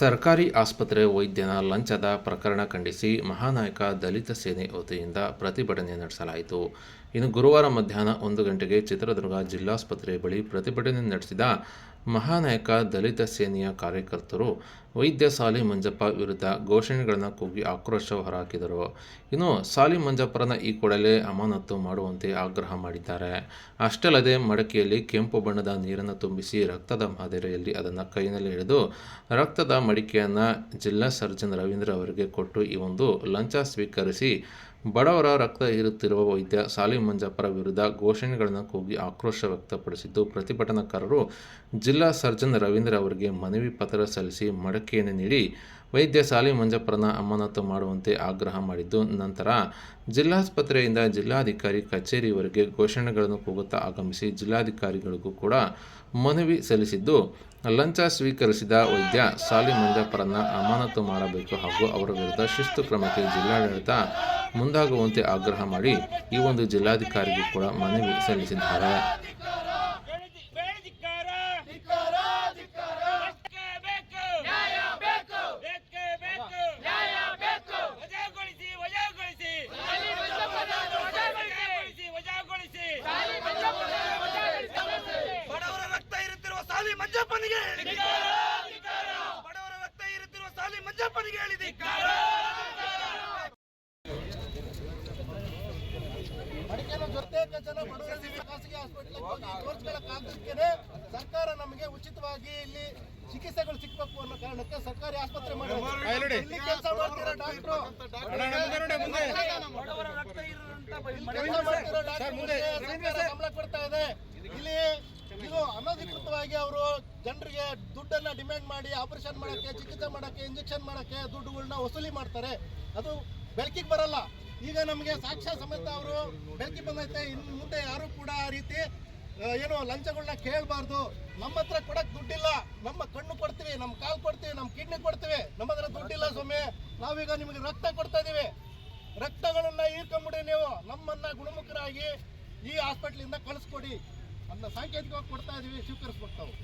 ಸರ್ಕಾರಿ ಆಸ್ಪತ್ರೆ ವೈದ್ಯನ ಲಂಚದ ಪ್ರಕರಣ ಖಂಡಿಸಿ ಮಹಾನಾಯಕ ದಲಿತ ಸೇನೆ ವತಿಯಿಂದ ಪ್ರತಿಭಟನೆ ನಡೆಸಲಾಯಿತು. ಇನ್ನು ಗುರುವಾರ ಮಧ್ಯಾಹ್ನ ಒಂದು ಗಂಟೆಗೆ ಚಿತ್ರದುರ್ಗ ಜಿಲ್ಲಾಸ್ಪತ್ರೆ ಬಳಿ ಪ್ರತಿಭಟನೆ ನಡೆಸಿದ ಮಹಾನಾಯಕ ದಲಿತ ಸೇನೆಯ ಕಾರ್ಯಕರ್ತರು ವೈದ್ಯ ಸಾಲಿ ಮಂಜಪ್ಪ ವಿರುದ್ಧ ಘೋಷಣೆಗಳನ್ನು ಕೂಗಿ ಆಕ್ರೋಶ ಹೊರಹಾಕಿದರು. ಇನ್ನು ಸಾಲಿ ಮಂಜಪ್ಪರನ್ನು ಈ ಕೂಡಲೇ ಅಮಾನತು ಮಾಡುವಂತೆ ಆಗ್ರಹ ಮಾಡಿದ್ದಾರೆ. ಅಷ್ಟಲ್ಲದೆ ಮಡಕೆಯಲ್ಲಿ ಕೆಂಪು ಬಣ್ಣದ ನೀರನ್ನು ತುಂಬಿಸಿ ರಕ್ತದ ಮಾದರಿಯಲ್ಲಿ ಅದನ್ನು ಕೈನಲ್ಲಿ ಹಿಡಿದು ರಕ್ತದ ಮಡಿಕೆಯನ್ನು ಜಿಲ್ಲಾ ಸರ್ಜನ್ ರವೀಂದ್ರ ಅವರಿಗೆ ಕೊಟ್ಟು ಈ ಒಂದು ಲಂಚ ಸ್ವೀಕರಿಸಿ ಬಡವರ ರಕ್ತ ಹೀರುತ್ತಿರುವ ವೈದ್ಯ ಸಾಲಿ ಮಂಜಪ್ಪರ ವಿರುದ್ಧ ಘೋಷಣೆಗಳನ್ನು ಕೂಗಿ ಆಕ್ರೋಶ ವ್ಯಕ್ತಪಡಿಸಿದ್ದು, ಪ್ರತಿಭಟನಾಕಾರರು ಜಿಲ್ಲಾ ಸರ್ಜನ್ ರವೀಂದ್ರ ಅವರಿಗೆ ಮನವಿ ಪತ್ರ ಸಲ್ಲಿಸಿ ಮಡಕೆಯನ್ನು ನೀಡಿ ವೈದ್ಯ ಸಾಲಿ ಮಂಜಪ್ಪರನ್ನ ಅಮಾನತು ಮಾಡುವಂತೆ ಆಗ್ರಹ ಮಾಡಿದ್ದು, ನಂತರ ಜಿಲ್ಲಾಸ್ಪತ್ರೆಯಿಂದ ಜಿಲ್ಲಾಧಿಕಾರಿ ಕಚೇರಿವರೆಗೆ ಘೋಷಣೆಗಳನ್ನು ಕೂಗುತ್ತಾ ಆಗಮಿಸಿ ಜಿಲ್ಲಾಧಿಕಾರಿಗಳಿಗೂ ಕೂಡ ಮನವಿ ಸಲ್ಲಿಸಿದ್ದು, ಲಂಚ ಸ್ವೀಕರಿಸಿದ ವೈದ್ಯ ಸಾಲಿ ಮಂಜಪ್ಪರನ್ನ ಅಮಾನತು ಮಾಡಬೇಕು ಹಾಗೂ ಅವರ ವಿರುದ್ಧ ಶಿಸ್ತು ಕ್ರಮಕ್ಕೆ ಜಿಲ್ಲಾಡಳಿತ ಮುಂದಾಗುವಂತೆ ಆಗ್ರಹ ಮಾಡಿ ಈ ಒಂದು ಜಿಲ್ಲಾಧಿಕಾರಿಗೂ ಕೂಡ ಮನವಿ ಸಲ್ಲಿಸಿದ್ದಾರೆ. ಮಂಜಪ್ಪನಿಗೆ ಹೇಳಿದೆ ಬಡವರ ರಕ್ತ ಇರುತ್ತಿರುವ ಸಾಲಿ ಮಂಜಪ್ಪನಿಗೆ ಹೇಳಿದೆ ಸರ್ಕಾರ ನಮಗೆ ಉಚಿತವಾಗಿ ಇಲ್ಲಿ ಚಿಕಿತ್ಸೆಗಳು ಸಿಕ್ಬೇಕು ಅನ್ನೋ ಕಾರಣಕ್ಕೆ ಸರ್ಕಾರಿ ಆಸ್ಪತ್ರೆ ಮಾಡಿರೋದು ಇಲ್ಲಿ ಕೆಲಸ ಮಾಡ್ತಿರೋ ಡಾಕ್ಟರ್ ಕೆಲಸ ಮಾಡ್ತಿರೋ ಡಾಕ್ಟರ್ ಸಂಬಳ ಕೊಡ್ತಾ ಇದೆ ಇಲ್ಲಿ ಇದು ಅನಧಿಕೃತವಾಗಿ ಅವರು ಜನರಿಗೆ ದುಡ್ಡನ್ನ ಡಿಮ್ಯಾಂಡ್ ಮಾಡಿ ಆಪರೇಷನ್ ಮಾಡಕ್ಕೆ ಚಿಕಿತ್ಸೆ ಮಾಡಕ್ಕೆ ಇಂಜೆಕ್ಷನ್ ಮಾಡಕ್ಕೆ ದುಡ್ಡುಗಳನ್ನ ವಸೂಲಿ ಮಾಡ್ತಾರೆ. ಅದು ಬೆಳಕಿಗೆ ಬರಲ್ಲ. ಈಗ ನಮಗೆ ಸಾಕ್ಷ್ಯ ಸಮೇತ ಅವರು ಬೆಂಕಿ ಬಂದೈತೆ. ಇನ್ನು ಮುಂದೆ ಯಾರು ಕೂಡ ಆ ರೀತಿ ಏನು ಲಂಚಗಳನ್ನ ಕೇಳಬಾರ್ದು. ನಮ್ಮ ಹತ್ರ ಕೊಡಕ್ ದುಡ್ಡಿಲ್ಲ. ನಮ್ಮ ಕಣ್ಣು ಕೊಡ್ತೀವಿ ನಮ್ಮ ಕಾಲು ಕೊಡ್ತೀವಿ ನಮ್ಮ ಕಿಡ್ನಿ ಕೊಡ್ತೀವಿ. ನಮ್ಮ ಹತ್ರ ದುಡ್ಡಿಲ್ಲ ಸ್ವಾಮಿ. ನಾವೀಗ ನಿಮಗೆ ರಕ್ತ ಕೊಡ್ತಾ ಇದೀವಿ. ರಕ್ತಗಳನ್ನ ಹೀರ್ಕೊಂಬಿಡಿ ನೀವು. ನಮ್ಮನ್ನ ಗುಣಮುಖರಾಗಿ ಈ ಹಾಸ್ಪಿಟ್ಲಿಂದ ಕಳಿಸ್ಕೊಡಿ. ಅನ್ನ ಸಾಂಕೇತಿಕವಾಗಿ ಕೊಡ್ತಾ ಇದೀವಿ ಸ್ವೀಕರಿಸ್ಬೇಕು ತಾವು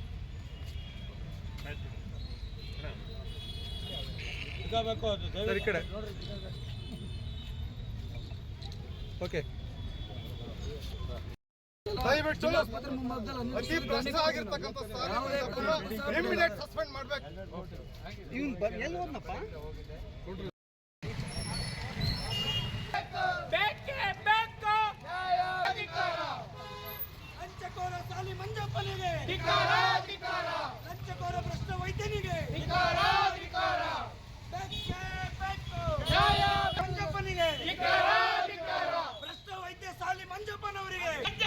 ಓಕೆ ದಯವಿಟ್ಟು ಸಸ್ಪೆಂಡ್ ಸಾಲಿ ಮಂಜಪ್ಪನಿಗೆ. ವೈದ್ಯನಿಗೆ. கஞ்ச